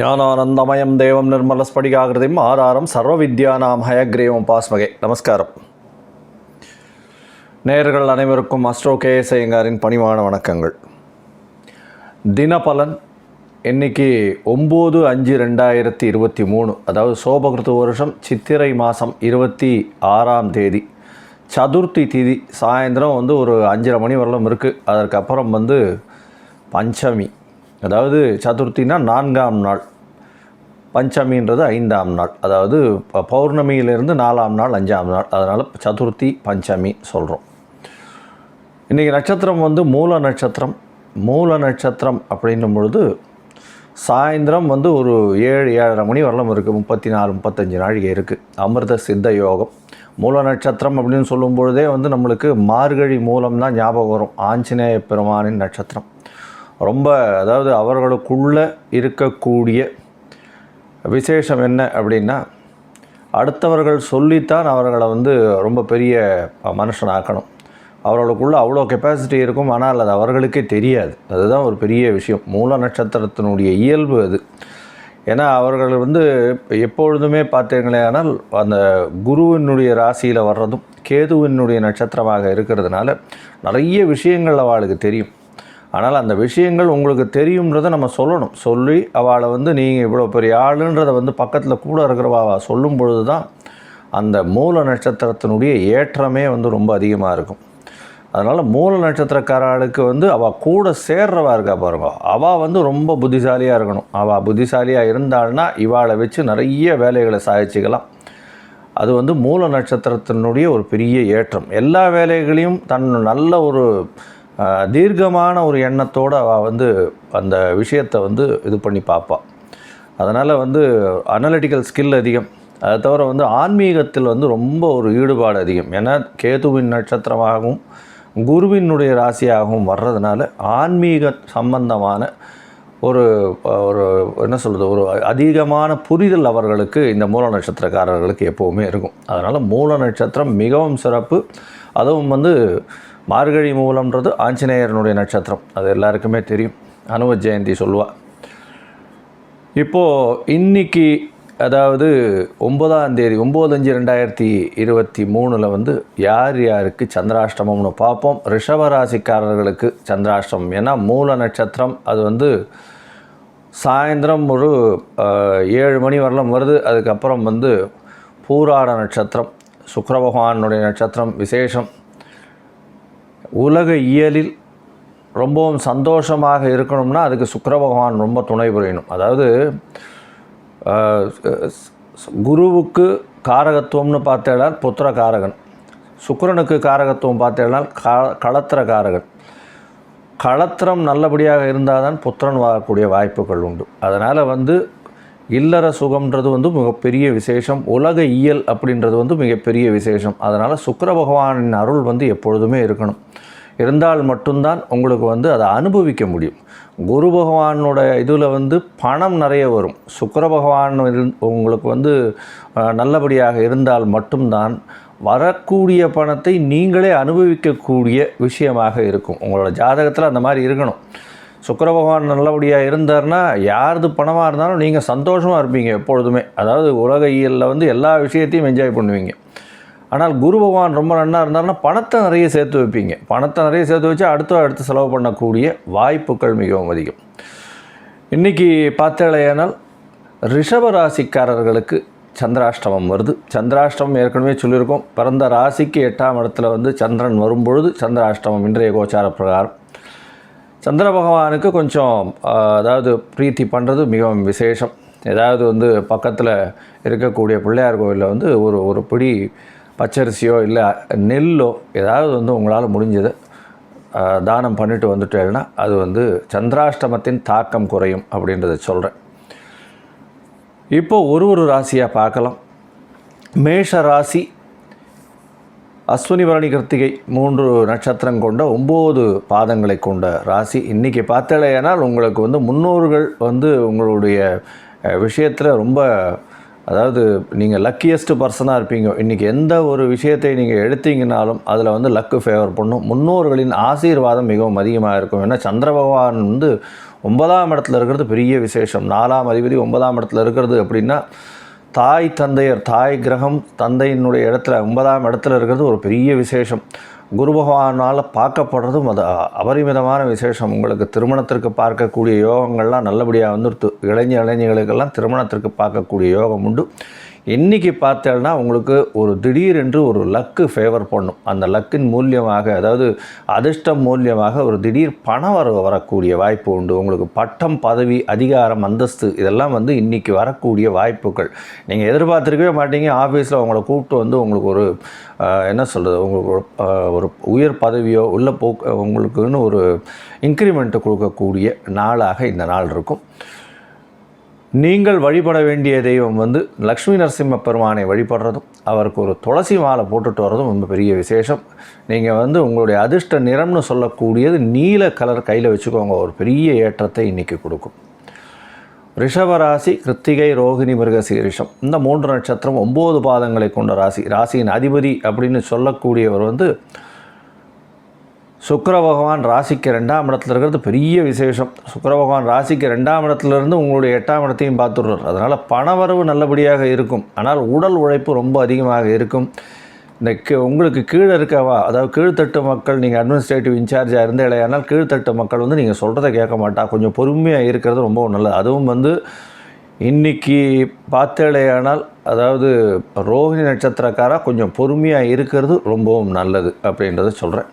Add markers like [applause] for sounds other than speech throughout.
ஞானானந்தமயம் தேவம் நிர்மலஸ்படிகாகிருதிம் ஆதாரம் சர்வ வித்யானாம் ஹயக்ரீவம் பாஸ்மகே. நமஸ்காரம். நேர்கள் அனைவருக்கும் அஸ்ட்ரோ கேஎஸ் ஐயங்காரின் பணிவான வணக்கங்கள். தினபலன் இன்னைக்கு ஒம்பது அஞ்சு ரெண்டாயிரத்தி இருபத்தி மூணு அதாவது சோபகிருத்து வருஷம் சித்திரை மாதம் இருபத்தி ஆறாம் தேதி. சதுர்த்தி திதி சாயந்தரம் வந்து ஒரு அஞ்சரை மணி வரலும் இருக்குது அதற்கப்புறம் வந்து பஞ்சமி. அதாவது சதுர்த்தினா நான்காம் நாள். பஞ்சமின்றது ஐந்தாம் நாள். அதாவது ப- பௌர்ணமியிலிருந்து நாலாம் நாள் அஞ்சாம் நாள். அதனால் சதுர்த்தி பஞ்சமி சொல்கிறோம் இன்றைக்கி நட்சத்திரம் வந்து மூல நட்சத்திரம். மூல நட்சத்திரம் அப்படின்னும் பொழுது சாயந்தரம் வந்து ஒரு ஏழு ஏழரை மணி வரலாம் இருக்குது முப்பத்தி நாலு முப்பத்தஞ்சு நாழிகை இருக்குது அமிர்த சித்த யோகம். மூல நட்சத்திரம் அப்படின்னு சொல்லும் பொழுதே வந்து நம்மளுக்கு மார்கழி மூலம் தான் ஞாபகம் வரும். ஆஞ்சநேய பெருமானின் நட்சத்திரம். ரொம்ப அதாவது அவர்களுக்குள்ளே இருக்கக்கூடிய விசேஷம் என்ன அப்படின்னா அடுத்தவர்கள் சொல்லித்தான் அவர்களை வந்து ரொம்ப பெரிய மனுஷனாக்கணும். அவர்களுக்குள்ளே அவ்வளோ கெப்பாசிட்டி இருக்கும் ஆனால் அது அவர்களுக்கே தெரியாது. அதுதான் ஒரு பெரிய விஷயம். மூல நட்சத்திரத்தினுடைய இயல்பு அது. ஏன்னா அவர்கள் வந்து எப்பொழுதுமே பார்த்தீங்களே ஆனால் அந்த குருவினுடைய ராசியில் வர்றதும் கேதுவினுடைய நட்சத்திரமாக இருக்கிறதுனால நிறைய விஷயங்கள் அவளுக்கு தெரியும். ஆனால் அந்த விஷயங்கள் உங்களுக்கு தெரியுன்றதை நம்ம சொல்லணும். சொல்லி அவளை வந்து நீங்கள் இவ்வளோ பெரிய ஆளுன்றதை வந்து பக்கத்தில் கூட இருக்கிறவா சொல்லும் பொழுது தான் அந்த மூல நட்சத்திரத்தினுடைய ஏற்றமே வந்து ரொம்ப அதிகமாக இருக்கும். அதனால் மூல நட்சத்திரக்காரர்களுக்கு வந்து அவள் கூட சேர்றவா இருக்கா பாருங்க. அவள் வந்து ரொம்ப புத்திசாலியாக இருக்கணும். அவள் புத்திசாலியாக இருந்தாள்னா இவாளை வச்சு நிறைய வேலைகளை சாதிச்சுக்கலாம். அது வந்து மூல நட்சத்திரத்தினுடைய ஒரு பெரிய ஏற்றம். எல்லா வேலைகளையும் தன் நல்ல ஒரு தீர்க்கமான ஒரு எண்ணத்தோடு அவள் வந்து அந்த விஷயத்தை வந்து இது பண்ணி பார்ப்பாள் அதனால் வந்து அனலிட்டிக்கல் ஸ்கில் அதிகம். அதை தவிர வந்து ஆன்மீகத்தில் வந்து ரொம்ப ஒரு ஈடுபாடு அதிகம். ஏன்னா கேதுவின் நட்சத்திரமாகவும் குருவினுடைய ராசியாகவும் வர்றதுனால ஆன்மீக சம்பந்தமான ஒரு ஒரு என்ன சொல்கிறது ஒரு அதிகமான புரிதல் அவர்களுக்கு இந்த மூல நட்சத்திரக்காரர்களுக்கு எப்போவுமே இருக்கும். அதனால் மூல நட்சத்திரம் மிகவும் சிறப்பு. அதுவும் வந்து மார்கழி மூலம்ன்றது ஆஞ்சநேயரனுடைய நட்சத்திரம். அது எல்லாருக்குமே தெரியும். அனும ஜெயந்தி சொல்லுவாள் இப்போது இன்றைக்கி அதாவது ஒம்பதாம் தேதி ஒம்பது அஞ்சு ரெண்டாயிரத்தி இருபத்தி மூணில் வந்து யார் யாருக்கு சந்திராஷ்டமம்னு பார்ப்போம். ரிஷபராசிக்காரர்களுக்கு சந்திராஷ்டமம். ஏன்னா மூல நட்சத்திரம் அது வந்து சாயந்தரம் ஒரு ஏழு மணி வரலாம் வருது. அதுக்கப்புறம் வந்து பூராட நட்சத்திரம் சுக்கர பகவானுடைய நட்சத்திரம் விசேஷம். உலக இயலில் ரொம்பவும் சந்தோஷமாக இருக்கணும்னா அதுக்கு சுக்கர பகவான் ரொம்ப துணை புரியணும். அதாவது குருவுக்கு காரகத்துவம்னு பார்த்தேனால் புத்திர காரகன் சுக்கரனுக்கு காரகத்துவம் பார்த்தேனால் கா களத்திர காரகன் களத்திரம் நல்லபடியாக இருந்தால் தான் புத்திரன் வாழக்கூடிய வாய்ப்புகள் உண்டு. அதனால் வந்து இல்லற சுகம்ன்றது வந்து மிகப்பெரிய விசேஷம். உலக இயல் அப்படின்றது வந்து மிகப்பெரிய விசேஷம். அதனால் சுக்கர பகவானின் அருள் வந்து எப்பொழுதுமே இருக்கணும். இருந்தால் மட்டும்தான் உங்களுக்கு வந்து அதை அனுபவிக்க முடியும். குரு பகவானோட இதில் வந்து பணம் நிறைய வரும். சுக்கர பகவான் உங்களுக்கு வந்து நல்லபடியாக இருந்தால் மட்டும்தான் வரக்கூடிய பணத்தை நீங்களே அனுபவிக்கக்கூடிய விஷயமாக இருக்கும். உங்களோட ஜாதகத்தில் அந்த மாதிரி இருக்கணும். சுக்கர பகவான் நல்லபடியாக இருந்தார்னா யாரது பணமாக இருந்தாலும் நீங்கள் சந்தோஷமாக இருப்பீங்க எப்பொழுதுமே. அதாவது உலக இயலில் வந்து எல்லா விஷயத்தையும் என்ஜாய் பண்ணுவீங்க. ஆனால் குரு பகவான் ரொம்ப நன்னா இருந்தாருன்னா பணத்தை நிறைய சேர்த்து வைப்பீங்க. பணத்தை நிறைய சேர்த்து வச்சு அடுத்த அடுத்து செலவு பண்ணக்கூடிய வாய்ப்புகள் மிகவும் அதிகம். இன்றைக்கி பார்த்தாலேயானால் ரிஷப ராசிக்காரர்களுக்கு சந்திராஷ்டமம் வருது. சந்திராஷ்டமம் ஏற்கனவே சொல்லியிருக்கோம். பிறந்த ராசிக்கு எட்டாம் இடத்துல வந்து சந்திரன் வரும்பொழுது சந்திராஷ்டமம் இன்றைய கோச்சார பிரகாரம். சந்திர பகவானுக்கு கொஞ்சம் அதாவது பிரீத்தி பண்ணுறது மிகவும் விசேஷம். ஏதாவது வந்து பக்கத்தில் இருக்கக்கூடிய பிள்ளையார் கோவிலில் வந்து ஒரு ஒரு பிடி பச்சரிசியோ இல்லை நெல்லோ ஏதாவது வந்து உங்களால் முடிஞ்சது தானம் பண்ணிட்டு வந்துட்டேன்னா அது வந்து சந்திராஷ்டமத்தின் தாக்கம் குறையும் அப்படின்றத சொல்கிறேன் இப்போ ஒரு ஒரு ராசியாக பார்க்கலாம். மேஷ ராசி அஸ்வினி பரணி கிருத்திகை மூன்று நட்சத்திரம் கொண்ட ஒம்பது பாதங்களை கொண்ட ராசி. இன்றைக்கி பார்த்தலையானால் உங்களுக்கு வந்து முன்னோர்கள் வந்து உங்களுடைய விஷயத்தில் ரொம்ப அதாவது நீங்கள் லக்கியஸ்ட் பர்சனாக இருப்பீங்க. இன்றைக்கி எந்த ஒரு விஷயத்தை நீங்கள் எடுத்தீங்கனாலும் அதில் வந்து லக்கு ஃபேவர் பண்ணும். முன்னோர்களின் ஆசீர்வாதம் மிகவும் அதிகமாக இருக்கும். ஏன்னா சந்திர பகவான் வந்து ஒன்பதாம் இடத்துல இருக்கிறது பெரிய விசேஷம். நாலாம் அதிபதி ஒன்பதாம் இடத்துல இருக்கிறது அப்படின்னா தாய் தந்தையர் தாய் கிரகம் தந்தையினுடைய இடத்துல ஒன்பதாம் இடத்துல இருக்கிறது ஒரு பெரிய விசேஷம். குரு பகவானால் பார்க்கப்படுறதும் அது அபரிமிதமான விசேஷம். உங்களுக்கு திருமணத்திற்கு பார்க்கக்கூடிய யோகங்கள்லாம் நல்லபடியாக வந்துடுத்து. இளைஞ இளைஞர்களுக்கெல்லாம் திருமணத்திற்கு பார்க்கக்கூடிய யோகம் உண்டு. இன்றைக்கி பார்த்தேன்னா உங்களுக்கு ஒரு திடீரென்று ஒரு லக்கு ஃபேவர் பண்ணும். அந்த லக்கின் மூலியமாக அதாவது அதிர்ஷ்டம் மூலியமாக ஒரு திடீர் பண வரவு வரக்கூடிய வாய்ப்பு உண்டு. உங்களுக்கு பட்டம் பதவி அதிகாரம் அந்தஸ்து இதெல்லாம் வந்து இன்றைக்கி வரக்கூடிய வாய்ப்புகள். நீங்கள் எதிர்பார்த்துருக்கவே மாட்டீங்க. ஆஃபீஸில் உங்களை கூப்பிட்டு வந்து உங்களுக்கு ஒரு என்ன சொல்கிறது உங்களுக்கு ஒரு, ஒரு உயர் பதவியோ உள்ள போக்கு உங்களுக்குன்னு ஒரு இன்க்ரிமெண்ட்டு கொடுக்கக்கூடிய நாளாக இந்த நாள் இருக்கும். நீங்கள் வழிபட வேண்டிய தெய்வம் வந்து லக்ஷ்மி நரசிம்ம பெருமானை வழிபடுறதும் அவருக்கு ஒரு துளசி மாலை போட்டுட்டு வர்றதும் ரொம்ப பெரிய விசேஷம். நீங்கள் வந்து உங்களுடைய அதிர்ஷ்ட நிறம்னு சொல்லக்கூடியது நீல கலர் கையில் வச்சுக்கோங்க. ஒரு பெரிய ஏற்றத்தை இன்றைக்கி கொடுக்கும். ரிஷபராசி கிருத்திகை ரோகிணி மிருகசீரிஷம் இந்த மூன்று நட்சத்திரம் ஒம்பது பாதங்களை கொண்ட ராசி. ராசியின் அதிபதி அப்படின்னு சொல்லக்கூடியவர் வந்து சுக்கர பகவான் ராசிக்கு ரெண்டாம் இடத்துல இருக்கிறது பெரிய விசேஷம். சுக்கர பகவான் ராசிக்கு ரெண்டாம் இடத்துலேருந்து உங்களுடைய எட்டாம் இடத்தையும் பார்த்துடுறார். அதனால் பணவரவு நல்லபடியாக இருக்கும். ஆனால் உடல் உழைப்பு ரொம்ப அதிகமாக இருக்கும். இந்த கீ உங்களுக்கு கீழே இருக்கவா அதாவது கீழ்த்தட்டு மக்கள் நீங்கள் அட்மினிஸ்ட்ரேட்டிவ் இன்சார்ஜாக இருந்த இல்லையானால் கீழ்த்தட்டு மக்கள் வந்து நீங்கள் சொல்கிறத கேட்க மாட்டா. கொஞ்சம் பொறுமையாக இருக்கிறது ரொம்ப நல்லது. அதுவும் வந்து இன்னைக்கு பார்த்தேலையானால் அதாவது ரோஹிணி நட்சத்திரக்காராக கொஞ்சம் பொறுமையாக இருக்கிறது ரொம்பவும் நல்லது அப்படின்றத சொல்கிறேன்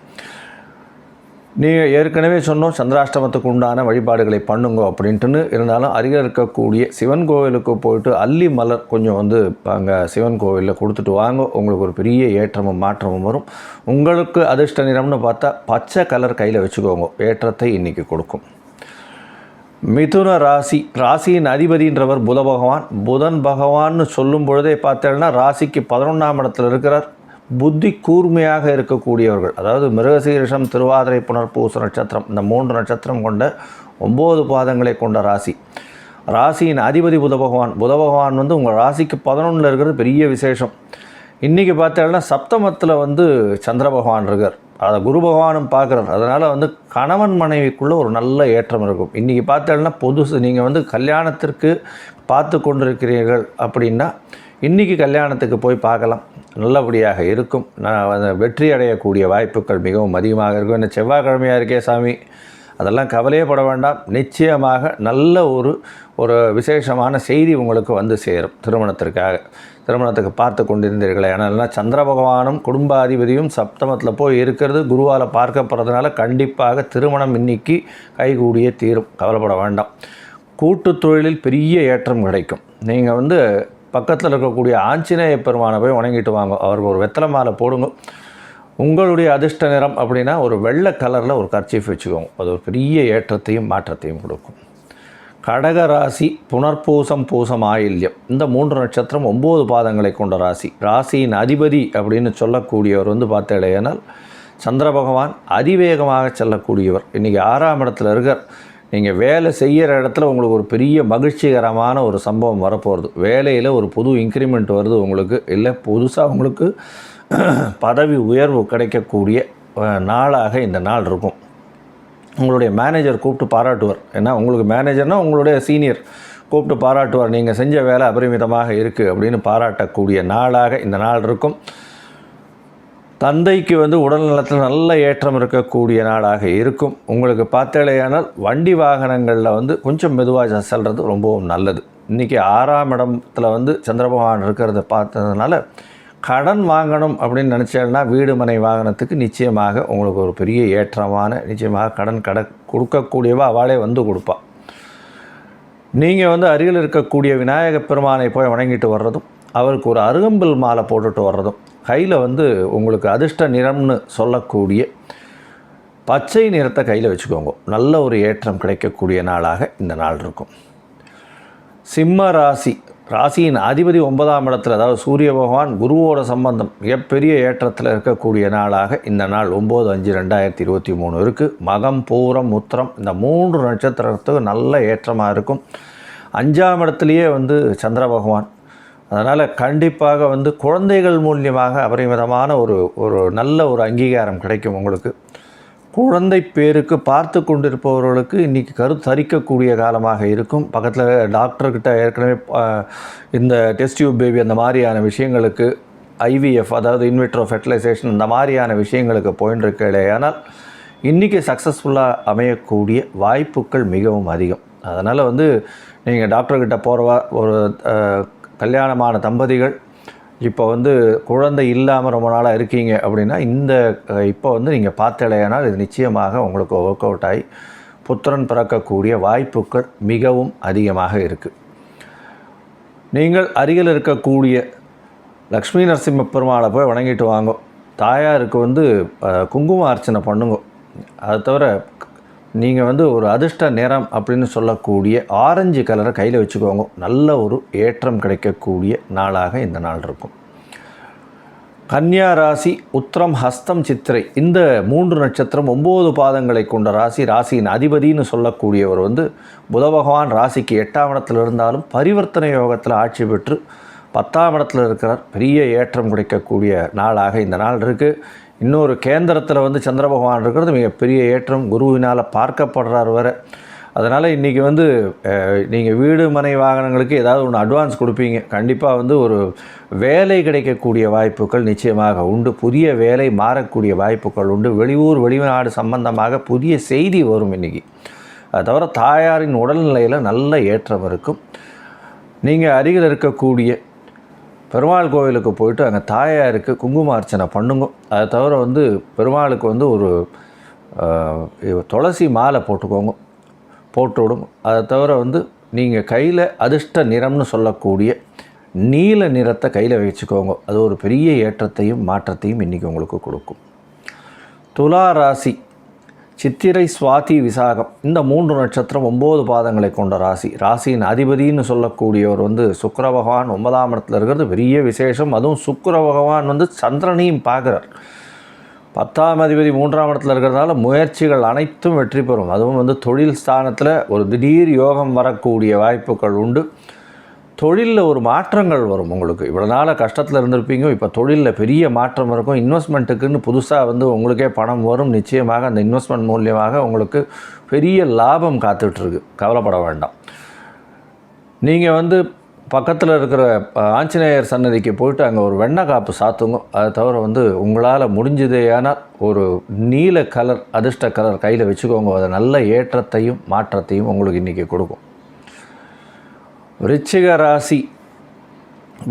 நீங்கள் ஏற்கனவே சொன்னோம் சந்திராஷ்டமத்துக்கு உண்டான வழிபாடுகளை பண்ணுங்க அப்படின்ட்டுன்னு. இருந்தாலும் அருகில் இருக்கக்கூடிய சிவன் கோவிலுக்கு போயிட்டு அல்லி மலர் கொஞ்சம் வந்து அங்கே சிவன் கோவிலில் கொடுத்துட்டு வாங்க. உங்களுக்கு ஒரு பெரிய ஏற்றமும் மாற்றமும் வரும். உங்களுக்கு அதிர்ஷ்ட நிறம்னு பார்த்தா பச்சை கலர் கையில் வச்சுக்கோங்க. ஏற்றத்தை இன்றைக்கி கொடுக்கும். மிதுன ராசி ராசியின் அதிபதின்றவர் புத பகவான். புதன் பகவான்னு சொல்லும் பொழுதே பார்த்தேன்னா ராசிக்கு பதினொன்றாம் இடத்துல இருக்கிறார். புத்தி கூர்மையாக இருக்கக்கூடியவர்கள் அதாவது மிருகசீரிஷம் திருவாதிரை புனர்பூச நட்சத்திரம் இந்த மூன்று நட்சத்திரம் கொண்ட ஒம்பது பாதங்களை கொண்ட ராசி. ராசியின் அதிபதி புத பகவான். புத பகவான் வந்து உங்கள் ராசிக்கு பதினொன்றில் இருக்கிறது பெரிய விசேஷம். இன்றைக்கி பார்த்தீங்கன்னா சப்தமத்தில் வந்து சந்திர பகவான் இருக்கார். அதை குரு பகவானும் பார்க்குறார். அதனால் வந்து கணவன் மனைவிக்குள்ளே ஒரு நல்ல ஏற்றம் இருக்கும். இன்றைக்கி பார்த்தீங்கன்னா புதுசு நீங்கள் வந்து கல்யாணத்திற்கு பார்த்து கொண்டிருக்கிறீர்கள் அப்படின்னா இன்றைக்கி கல்யாணத்துக்கு போய் பார்க்கலாம். நல்லபடியாக இருக்கும். நான் வெற்றி அடையக்கூடிய வாய்ப்புகள் மிகவும் அதிகமாக இருக்கும். என்ன செவ்வாய்க்கிழமையாக இருக்கே சாமி? அதெல்லாம் கவலையே பட வேண்டாம். நிச்சயமாக நல்ல ஒரு ஒரு விசேஷமான செய்தி உங்களுக்கு வந்து சேரும். திருமணத்திற்காக. திருமணத்துக்கு பார்த்து கொண்டிருந்தீர்களே. ஆனால் சந்திர பகவானும் குடும்பாதிபதியும் சப்தமத்தில் போய் இருக்கிறது. குருவால் பார்க்கப்படுறதுனால கண்டிப்பாக திருமணம் இன்னைக்கு கைகூடியே தீரும். கவலைப்பட வேண்டாம். கூட்டு தொழிலில் பெரிய ஏற்றம் கிடைக்கும். நீங்கள் வந்து பக்கத்தில் இருக்கக்கூடிய ஆஞ்சநேய பெருமானை போய் வணங்கிட்டு வாங்க. அவருக்கு ஒரு வெத்தலை மாலை போடுங்க. உங்களுடைய அதிர்ஷ்ட நிறம் அப்படின்னா ஒரு வெள்ளை கலரில் ஒரு கர்ச்சீஃப் வச்சுக்கோங்க. அது ஒரு பெரிய ஏற்றத்தையும் மாற்றத்தையும் கொடுக்கும். கடக ராசி புனர்பூசம் பூசம் ஆயில்யம். இந்த மூன்று நட்சத்திரம் ஒம்பது பாதங்களை கொண்ட ராசி. ராசியின் அதிபதி அப்படின்னு சொல்லக்கூடியவர் வந்து பார்த்தேனால் சந்திர பகவான் அதிவேகமாக செல்லக்கூடியவர். இன்றைக்கி ஆறாம் இடத்துல இருக்கார். நீங்கள் வேலை செய்கிற இடத்துல உங்களுக்கு ஒரு பெரிய மகிழ்ச்சிகரமான ஒரு சம்பவம் வரப்போகிறது வேலையில் ஒரு புது இன்க்ரிமெண்ட் வருது உங்களுக்கு. இல்லை புதுசாக உங்களுக்கு [clears throat] பதவி உயர்வு கிடைக்கக்கூடிய நாளாக இந்த நாள் இருக்கும். உங்களுடைய மேனேஜர் கூப்பிட்டு பாராட்டுவார். ஏன்னா உங்களுக்கு மேனேஜர்னால் உங்களுடைய சீனியர் கூப்பிட்டு பாராட்டுவார். நீங்கள் செஞ்ச வேலை அபரிமிதமாக இருக்குது அப்படின்னு பாராட்டக்கூடிய நாளாக இந்த நாள் இருக்கும். தந்தைக்கு வந்து உடல் நலத்தில் நல்ல ஏற்றம் இருக்கக்கூடிய நாளாக இருக்கும். உங்களுக்கு பார்த்தேலையானால் வண்டி வாகனங்களில் வந்து கொஞ்சம் மெதுவாக செல்வது ரொம்பவும் நல்லது. இன்றைக்கி ஆறாம் இடத்துல வந்து சந்திரபகவான் இருக்கிறத பார்த்ததுனால கடன் வாங்கணும் அப்படின்னு நினச்சேன்னா வீடு மனை வாகனத்துக்கு நிச்சயமாக உங்களுக்கு ஒரு பெரிய ஏற்றமான நிச்சயமாக கடன் கடை கொடுக்கக்கூடியவா அவளே வந்து கொடுப்பா. நீங்கள் வந்து அருகில் இருக்கக்கூடிய விநாயகப் பெருமானை போய் வணங்கிட்டு வர்றதும் அவருக்கு ஒரு அருகம்பில் மாலை போட்டுட்டு வர்றதும் கையில் வந்து உங்களுக்கு அதிர்ஷ்ட நிறம்னு சொல்லக்கூடிய பச்சை நிறத்தை கையில் வச்சுக்கோங்க. நல்ல ஒரு ஏற்றம் கிடைக்கக்கூடிய நாளாக இந்த நாள் இருக்கும். சிம்ம ராசி. ராசியின் அதிபதி ஒன்பதாம் இடத்துல அதாவது சூரிய பகவான் குருவோட சம்பந்தம் மிகப்பெரிய ஏற்றத்தில் இருக்கக்கூடிய நாளாக இந்த நாள் ஒம்பது அஞ்சு ரெண்டாயிரத்தி இருபத்தி மூணு இருக்குது மகம் பூரம் உத்திரம் இந்த மூன்று நட்சத்திரத்துக்கு நல்ல ஏற்றமாக இருக்கும். அஞ்சாம் இடத்துலையே வந்து சந்திர பகவான் அதனால் கண்டிப்பாக வந்து குழந்தைகள் மூலியமாக அபரிமிதமான ஒரு ஒரு நல்ல ஒரு அங்கீகாரம் கிடைக்கும் உங்களுக்கு. குழந்தை பேருக்கு பார்த்து கொண்டிருப்பவர்களுக்கு இன்றைக்கி கருத்தரிக்கக்கூடிய காலமாக இருக்கும். பக்கத்தில் டாக்டர்கிட்ட ஏற்கனவே இந்த டெஸ்ட் யூப் பேபி அந்த மாதிரியான விஷயங்களுக்கு ஐவிஎஃப் அதாவது இன்விட்ரோ ஃபெர்டிலைசேஷன் இந்த மாதிரியான விஷயங்களுக்கு போயின்னு ஆனால் இன்றைக்கி சக்ஸஸ்ஃபுல்லாக அமையக்கூடிய வாய்ப்புகள் மிகவும் அதிகம். அதனால் வந்து நீங்கள் டாக்டர்கிட்ட போகிறவா ஒரு கல்யாணமான தம்பதிகள் இப்போ வந்து குழந்தை இல்லாமல் ரொம்ப நாளாக இருக்கீங்க அப்படின்னா இந்த இப்போ வந்து நீங்கள் பார்த்தலையானால் இது நிச்சயமாக உங்களுக்கு ஒர்க் அவுட் ஆகி புத்திரன் பிறக்கக்கூடிய வாய்ப்புகள் மிகவும் அதிகமாக இருக்குது நீங்கள் அருகில் இருக்கக்கூடிய லக்ஷ்மி நரசிம்ம பெருமாளை போய் வணங்கிட்டு வாங்க. தாயாருக்கு வந்து குங்கும அர்ச்சனை பண்ணுங்க. அது தவிர நீங்கள் வந்து ஒரு அதிர்ஷ்ட நிறம் அப்படின்னு சொல்லக்கூடிய ஆரஞ்சு கலரை கையில் வச்சுக்கோங்க. நல்ல ஒரு ஏற்றம் கிடைக்கக்கூடிய நாளாக இந்த நாள் இருக்கும். கன்னியா ராசி உத்திரம் ஹஸ்தம் சித்திரை. இந்த மூன்று நட்சத்திரம் ஒம்பது பாதங்களை கொண்ட ராசி ராசியின் அதிபதின்னு சொல்லக்கூடியவர் வந்து புத பகவான் ராசிக்கு எட்டாம் இடத்தில் இருந்தாலும் பரிவர்த்தனை யோகத்தில் ஆட்சி பெற்று பத்தாம் இடத்துல இருக்கிறார். பெரிய ஏற்றம் கிடைக்கக்கூடிய நாளாக இந்த நாள் இருக்குது இன்னொரு கேந்திரத்தில் வந்து சந்திர பகவான் இருக்கிறது மிகப்பெரிய ஏற்றம். குருவினால் பார்க்கப்படுறார் வர அதனால் இன்றைக்கி வந்து நீங்கள் வீடு மனை வாகனங்களுக்கு ஏதாவது ஒன்று அட்வான்ஸ் கொடுப்பீங்க. கண்டிப்பாக வந்து ஒரு வேலை கிடைக்கக்கூடிய வாய்ப்புகள் நிச்சயமாக உண்டு. புதிய வேலை மாறக்கூடிய வாய்ப்புகள் உண்டு. வெளியூர் வெளிநாடு சம்பந்தமாக புதிய செய்தி வரும் இன்றைக்கி அது தவிர தாயாரின் உடல்நிலையில் நல்ல ஏற்றம் இருக்கும். நீங்கள் அருகில் இருக்கக்கூடிய பெருமாள் கோவிலுக்கு போயிட்டு அங்கே தாயாருக்கு குங்கும அர்ச்சனை பண்ணுங்க. அதை தவிர வந்து பெருமாளுக்கு வந்து ஒரு துளசி மாலை போட்டுக்கோங்க. போட்டு விடுங்க. அதை தவிர வந்து நீங்கள் கையில் அதிர்ஷ்ட நிறம்னு சொல்லக்கூடிய நீல நிறத்தை கையில் வச்சுக்கோங்க. அது ஒரு பெரிய ஏற்றத்தையும் மாற்றத்தையும் இன்றைக்கி உங்களுக்கு கொடுக்கும். துலா ராசி. சித்திரை சுவாதி விசாகம். இந்த மூன்று நட்சத்திரம் ஒம்பது பாதங்களை கொண்ட ராசி. ராசியின் அதிபதின்னு சொல்லக்கூடியவர் வந்து சுக்கர பகவான் ஒன்பதாம் இடத்துல இருக்கிறது. பெரிய விசேஷம். அதுவும் சுக்கர பகவான் வந்து சந்திரனையும் பார்க்குறார். பத்தாம் அதிபதி மூன்றாம் இடத்துல இருக்கிறதால முயற்சிகள் அனைத்தும் வெற்றி பெறும். அதுவும் வந்து தொழில் ஸ்தானத்தில் ஒரு திடீர் யோகம் வரக்கூடிய வாய்ப்புகள் உண்டு. தொழிலில் ஒரு மாற்றங்கள் வரும் உங்களுக்கு. இவ்வளோ நாளாக கஷ்டத்தில் இருந்திருப்பீங்க. இப்போ தொழிலில் பெரிய மாற்றம் இருக்கும். இன்வெஸ்ட்மெண்ட்டுக்குன்னு புதுசாக வந்து உங்களுக்கே பணம் வரும். நிச்சயமாக அந்த இன்வெஸ்ட்மெண்ட் மூலியமாக உங்களுக்கு பெரிய லாபம் காத்துட்ருக்கு கவலைப்பட வேண்டாம். நீங்கள் வந்து பக்கத்தில் இருக்கிற ஆஞ்சநேயர் சன்னதிக்கு போயிட்டு அங்கே ஒரு வெண்ணெய் காப்பு சாத்துங்க. அதை தவிர வந்து உங்களால் முடிஞ்சதேயானால் ஒரு நீல கலர் அதிர்ஷ்ட கலர் கையில் வச்சுக்கோங்க. அது நல்ல ஏற்றத்தையும் மாற்றத்தையும் உங்களுக்கு இன்றைக்கி கொடுக்கும். விருச்சிக ராசி.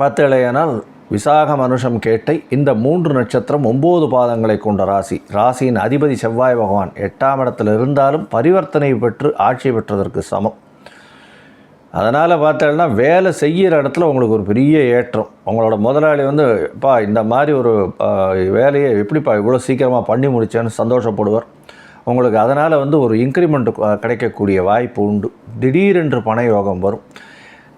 பார்த்தலையானால் விசாக மனுஷம் கேட்டை இந்த மூன்று நட்சத்திரம் ஒம்பது பாதங்களை கொண்ட ராசி. ராசியின் அதிபதி செவ்வாய் பகவான் எட்டாம் இடத்துல இருந்தாலும் பரிவர்த்தனை பெற்று ஆட்சி பெற்றதற்கு சமம். அதனால் பார்த்தேன்னா வேலை செய்கிற இடத்துல உங்களுக்கு ஒரு பெரிய ஏற்றம். உங்களோட முதலாளி வந்து பா இந்த மாதிரி ஒரு வேலையை எப்படிப்பா இவ்வளோ சீக்கிரமாக பண்ணி முடிச்சேன்னு சந்தோஷப்படுவார். உங்களுக்கு அதனால் வந்து ஒரு இன்க்ரிமெண்ட் கிடைக்கக்கூடிய வாய்ப்பு உண்டு. திடீரென்று பண யோகம் வரும்.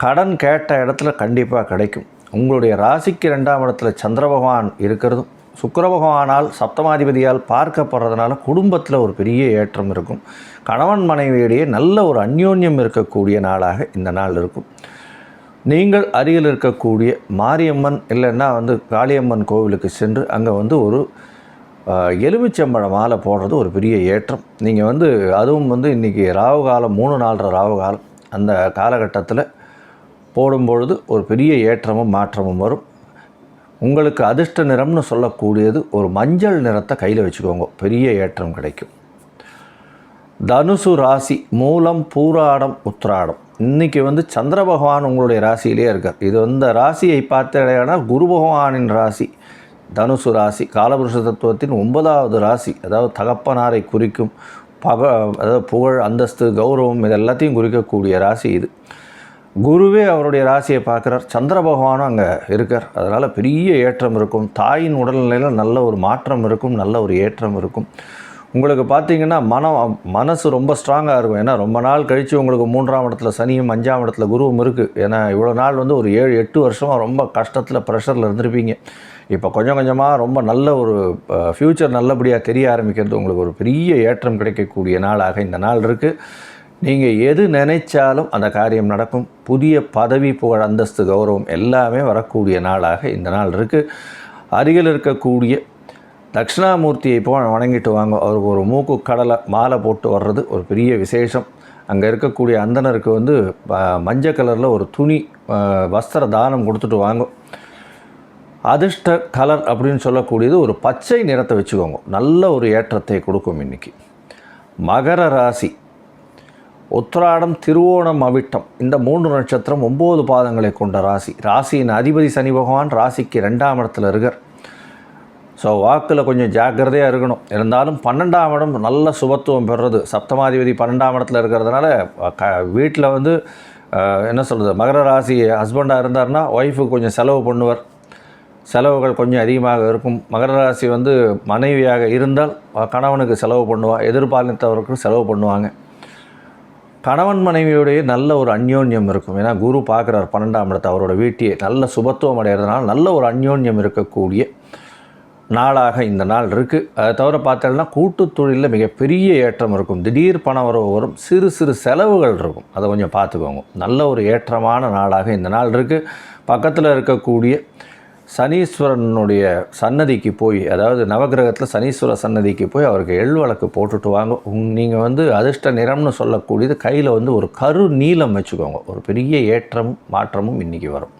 கடன் கேட்ட இடத்துல கண்டிப்பாக கிடைக்கும். உங்களுடைய ராசிக்கு ரெண்டாம் இடத்துல சந்திர பகவான் இருக்கிறதும் சுக்கர பகவானால் சப்தமாதிபதியால் பார்க்கப்படுறதுனால குடும்பத்தில் ஒரு பெரிய ஏற்றம் இருக்கும். கணவன் மனைவியிடையே நல்ல ஒரு அந்யோன்யம் இருக்கக்கூடிய நாளாக இந்த நாள் இருக்கும். நீங்கள் அருகில் இருக்கக்கூடிய மாரியம்மன் இல்லைன்னா வந்து காளியம்மன் கோவிலுக்கு சென்று அங்கே வந்து ஒரு எலுமிச்சம்பழ மாலை போடுறது ஒரு பெரிய ஏற்றம். நீங்கள் வந்து அதுவும் வந்து இன்றைக்கி ராவு காலம் மூணு நாலரை ராவு காலம். அந்த காலகட்டத்தில் போடும்பொழுது ஒரு பெரிய ஏற்றமும் மாற்றமும் வரும். உங்களுக்கு அதிர்ஷ்ட நிறம்னு சொல்லக்கூடியது ஒரு மஞ்சள் நிறத்தை கையில் வச்சுக்கோங்க. பெரிய ஏற்றம் கிடைக்கும். தனுசு ராசி மூலம் பூராடம் உத்திராடம். இன்றைக்கி வந்து சந்திர பகவான் உங்களுடைய ராசியிலே இருக்கார். இது இந்த ராசியை பார்த்தடையானா குரு பகவானின் ராசி. தனுசு ராசி காலபுருஷ தத்துவத்தின் ஒன்பதாவது ராசி. அதாவது தகப்பனாரை குறிக்கும் பக அதாவது புகழ் அந்தஸ்து கௌரவம் இது எல்லாத்தையும் குறிக்கக்கூடிய ராசி இது. குருவே அவருடைய ராசியை பார்க்குறார். சந்திர பகவானும் அங்கே இருக்கார். அதனால் பெரிய ஏற்றம் இருக்கும். தாயின் உடல்நிலையில் நல்ல ஒரு மாற்றம் இருக்கும் நல்ல ஒரு ஏற்றம் இருக்கும். உங்களுக்கு பார்த்தீங்கன்னா மனம் மனசு ரொம்ப ஸ்ட்ராங்காக இருக்கும். ஏன்னா ரொம்ப நாள் கழித்து உங்களுக்கு மூன்றாம் இடத்துல சனியும் அஞ்சாம் இடத்துல குருவும் இருக்குது ஏன்னா இவ்வளோ நாள் வந்து ஒரு ஏழு எட்டு வருஷமாக ரொம்ப கஷ்டத்தில் ப்ரெஷரில் இருந்திருப்பீங்க. இப்போ கொஞ்சம் கொஞ்சமாக ரொம்ப நல்ல ஒரு ஃப்யூச்சர் நல்லபடியாக தெரிய ஆரம்பிக்கிறது உங்களுக்கு ஒரு பெரிய ஏற்றம் கிடைக்கக்கூடிய நாளாக இந்த நாள் இருக்குது நீங்கள் எது நினைச்சாலும் அந்த காரியம் நடக்கும். புதிய பதவி புகழ் அந்தஸ்து கௌரவம் எல்லாமே வரக்கூடிய நாளாக இந்த நாள் இருக்குது அருகில் இருக்கக்கூடிய தட்சிணாமூர்த்தியை இப்போ வணங்கிட்டு வாங்க. அவருக்கு ஒரு மூக்கு கடலை மாலை போட்டு வர்றது ஒரு பெரிய விசேஷம். அங்கே இருக்கக்கூடிய அந்தனருக்கு வந்து ப- மஞ்சள் கலரில் ஒரு துணி வஸ்திர தானம் கொடுத்துட்டு வாங்க. அதிர்ஷ்ட கலர் அப்படின்னு சொல்லக்கூடியது ஒரு பச்சை நிறத்தை வச்சுக்கோங்க. நல்ல ஒரு ஏற்றத்தை கொடுக்கும் இன்னைக்கு. மகர ராசி. உத்திராடம் திருவோணம் அவிட்டம். இந்த மூன்று நட்சத்திரம் ஒம்பது பாதங்களை கொண்ட ராசி. ராசியின் அதிபதி சனி பகவான் ராசிக்கு ரெண்டாம் இடத்துல இருக்கார். ஸோ வாக்கில் கொஞ்சம் ஜாக்கிரதையாக இருக்கணும். இருந்தாலும் பன்னெண்டாம் இடம் நல்ல சுபத்துவம் பெறுறது. சப்தமாதிபதி பன்னெண்டாம் இடத்துல இருக்கிறதுனால க வீட்டில் வந்து என்ன சொல்கிறது மகர ராசி ஹஸ்பண்டாக இருந்தார்னா ஒய்ஃபுக்கு கொஞ்சம் செலவு பண்ணுவார். செலவுகள் கொஞ்சம் அதிகமாக இருக்கும். மகர ராசி வந்து மனைவியாக இருந்தால் கணவனுக்கு செலவு பண்ணுவாள் எதிர்பாலித்தவருக்கு செலவு பண்ணுவாங்க. கணவன் மனைவியுடைய நல்ல ஒரு அந்யோன்யம் இருக்கும். ஏன்னா குரு பார்க்குறார் பன்னெண்டாம் இடத்தை அவரோட வீட்டையே. நல்ல சுபத்துவம் அடைகிறதுனால நல்ல ஒரு அந்யோன்யம் இருக்கக்கூடிய நாளாக இந்த நாள் இருக்குது அதை தவிர பார்த்தோம்னா கூட்டுத் தொழிலில் மிகப்பெரிய ஏற்றம் இருக்கும். திடீர் பண வரவு வரும். சிறு சிறு செலவுகள் இருக்கும். அதை கொஞ்சம் பார்த்துக்கோங்க. நல்ல ஒரு ஏற்றமான நாளாக இந்த நாள் இருக்குது பக்கத்தில் இருக்கக்கூடிய சனீஸ்வரனுடைய சன்னதிக்கு போய் அதாவது நவகிரகத்தில் சனீஸ்வர சன்னதிக்கு போய் அவருக்கு எள் வழக்கு போட்டுட்டு வாங்க. நீங்கள் வந்து அதிர்ஷ்ட நிறம்னு சொல்லக்கூடியது கையில் வந்து ஒரு கரு நீளம் வச்சுக்கோங்க. ஒரு பெரிய ஏற்றமும் மாற்றமும் இன்றைக்கி வரும்.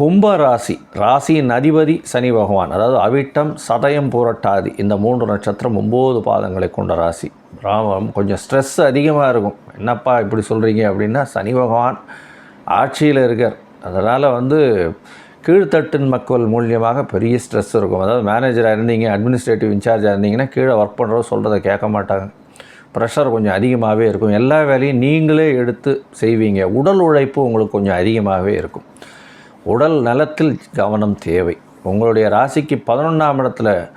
கும்ப ராசி ராசியின் அதிபதி சனி பகவான். அதாவது அவிட்டம் சதயம் புரட்டாதி. இந்த மூன்று நட்சத்திரம் ஒம்பது பாதங்களை கொண்ட ராசி. ராமம் கொஞ்சம் ஸ்ட்ரெஸ் அதிகமாக இருக்கும். என்னப்பா இப்படி சொல்கிறீங்க அப்படின்னா சனி பகவான் ஆட்சியில் இருக்கார். அதனால் வந்து கீழ்த்தட்டின் மக்கள் மூலியமாக பெரிய ஸ்ட்ரெஸ் இருக்கும். அதாவது மேனேஜராக இருந்தீங்க அட்மினிஸ்ட்ரேட்டிவ் இன்சார்ஜாக இருந்தீங்கன்னா கீழே ஒர்க் பண்ணுறோம் சொல்கிறத கேட்க மாட்டாங்க. ப்ரெஷர் கொஞ்சம் அதிகமாகவே இருக்கும். எல்லா வேலையும் நீங்களே எடுத்து செய்வீங்க. உடல் உழைப்பு உங்களுக்கு கொஞ்சம் அதிகமாகவே இருக்கும். உடல் நலத்தில் கவனம் தேவை. உங்களுடைய ராசிக்கு பதினொன்றாம் இடத்துல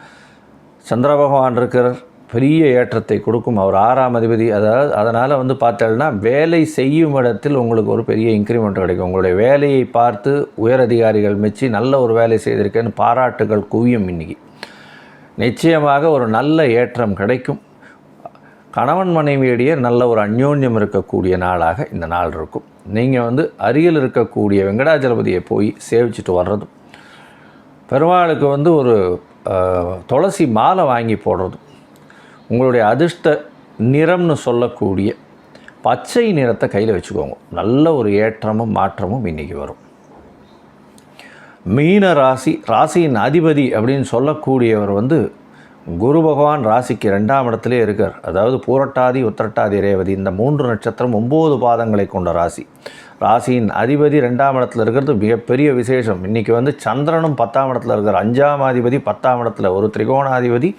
சந்திர பகவான் இருக்கிறார். பெரிய ஏற்றத்தை கொடுக்கும். அவர் ஆறாம் அதிபதி. அதாவது அதனால் வந்து பார்த்தோம்னா வேலை செய்யும் இடத்தில் உங்களுக்கு ஒரு பெரிய இன்க்ரிமெண்ட் கிடைக்கும். உங்களுடைய வேலையை பார்த்து உயர் அதிகாரிகள் மெச்சி நல்ல ஒரு வேலை செய்திருக்கேன்னு பாராட்டுகள் குவியும் இன்னைக்கு. நிச்சயமாக ஒரு நல்ல ஏற்றம் கிடைக்கும். கணவன் மனைவியிடையே நல்ல ஒரு அந்யோன்யம் இருக்கக்கூடிய நாளாக இந்த நாள் இருக்கும். நீங்கள் வந்து அருகில் இருக்கக்கூடிய வெங்கடாஜலபதியை போய் சேவிச்சுட்டு வர்றதும் பெருமாளுக்கு வந்து ஒரு துளசி மாலை வாங்கி போடுறதும் உங்களுடைய அதிர்ஷ்ட நிறம்னு சொல்லக்கூடிய பச்சை நிறத்தை கையில் வச்சுக்கோங்க. நல்ல ஒரு ஏற்றமும் மாற்றமும் இன்றைக்கி வரும். மீன ராசி ராசியின் அதிபதி அப்படின்னு சொல்லக்கூடியவர் வந்து குரு பகவான் ராசிக்கு ரெண்டாம் இடத்திலே இருக்கார். அதாவது பூரட்டாதி உத்திரட்டாதி ரேவதி இந்த மூன்று நட்சத்திரம் ஒம்பது பாதங்களை கொண்ட ராசி. ராசியின் அதிபதி ரெண்டாம் இடத்துல இருக்கிறது மிகப்பெரிய விசேஷம். இன்றைக்கி வந்து சந்திரனும் பத்தாம் இடத்துல இருக்கிற அஞ்சாம் அதிபதி பத்தாம் இடத்துல ஒரு திரிகோணாதிபதி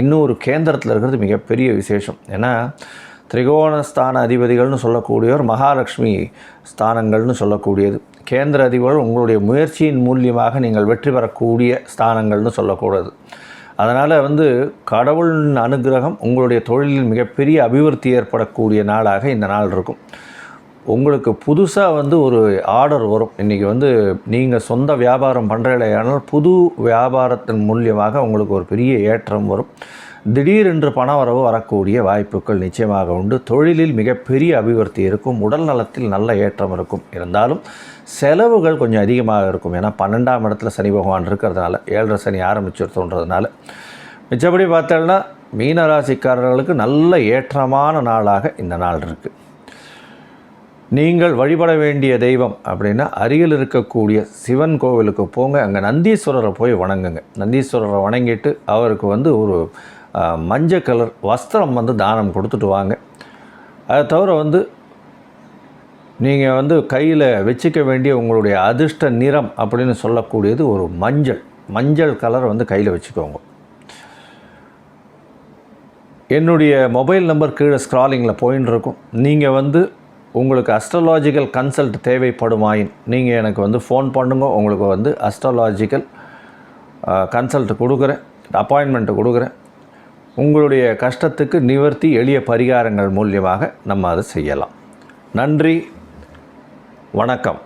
இன்னொரு கேந்திரத்தில் இருக்கிறது மிகப்பெரிய விசேஷம். ஏன்னா திரிகோணஸ்தான அதிபதிகள்னு சொல்லக்கூடியவர் மகாலட்சுமி ஸ்தானங்கள்னு சொல்லக்கூடியது. கேந்திர அதிபர்கள் உங்களுடைய முயற்சியின் மூலியமாக நீங்கள் வெற்றி பெறக்கூடிய ஸ்தானங்கள்னு சொல்லக்கூடாது. அதனால் வந்து கடவுளின் அனுகிரகம் உங்களுடைய தொழிலில் மிகப்பெரிய அபிவிருத்தி ஏற்படக்கூடிய நாளாக இந்த நாள் இருக்கும். உங்களுக்கு புதுசாக வந்து ஒரு ஆர்டர் வரும். இன்றைக்கி வந்து நீங்கள் சொந்த வியாபாரம் பண்ணுறீங்களேயானால் புது வியாபாரத்தின் மூலியமாக உங்களுக்கு ஒரு பெரிய ஏற்றம் வரும். திடீரென்று பண வரவு வரக்கூடிய வாய்ப்புகள் நிச்சயமாக உண்டு. தொழிலில் மிகப்பெரிய அபிவிருத்தி இருக்கும். உடல் நலத்தில் நல்ல ஏற்றம் இருக்கும். இருந்தாலும் செலவுகள் கொஞ்சம் அதிகமாக இருக்கும். ஏன்னா பன்னெண்டாம் இடத்துல சனி பகவான் இருக்கிறதுனால ஏழரை சனி ஆரம்பிச்சிருத்தோன்றதுனால. மிச்சபடி பார்த்தோம்னா மீனராசிக்காரர்களுக்கு நல்ல ஏற்றமான நாளாக இந்த நாள் இருக்குது நீங்கள் வழிபட வேண்டிய தெய்வம் அப்படின்னா அருகில் இருக்கக்கூடிய சிவன் கோவிலுக்கு போங்க. அங்கே நந்தீஸ்வரரை போய் வணங்குங்க. நந்தீஸ்வரரை வணங்கிட்டு அவருக்கு வந்து ஒரு மஞ்சள் கலர் வஸ்திரம் வந்து தானம் கொடுத்துட்டு வாங்க. அதை தவிர வந்து நீங்கள் வந்து கையில் வச்சுக்க வேண்டிய உங்களுடைய அதிர்ஷ்ட நிறம் அப்படின்னு சொல்லக்கூடியது ஒரு மஞ்சள். மஞ்சள் கலர் வந்து கையில் வச்சுக்கோங்க. என்னுடைய மொபைல் நம்பர் கீழே ஸ்க்ராலிங்கில் போயின்னு இருக்கும். நீங்கள் வந்து உங்களுக்கு அஸ்ட்ராலாஜிக்கல் கன்சல்ட் தேவைப்படுமாயின் நீங்கள் எனக்கு வந்து ஃபோன் பண்ணுங்க உங்களுக்கு வந்து அஸ்ட்ராலாஜிக்கல் கன்சல்ட் கொடுக்குறேன் அப்பாயின்மெண்ட்டு கொடுக்குறேன். உங்களுடைய கஷ்டத்துக்கு நிவர்த்தி எளிய பரிகாரங்கள் மூலியமாக நம்ம அதை செய்யலாம். நன்றி வணக்கம்.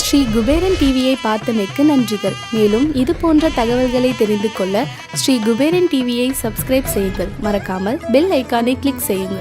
ஸ்ரீ குபேரன் டிவியை பார்த்தமைக்கு நன்றிகள். மேலும் இது போன்ற தகவல்களை தெரிந்து கொள்ள ஸ்ரீ குபேரன் டிவியை சப்ஸ்கிரைப் செய்யுங்கள். மறக்காமல் பெல் ஐக்கானை கிளிக் செய்யுங்கள்.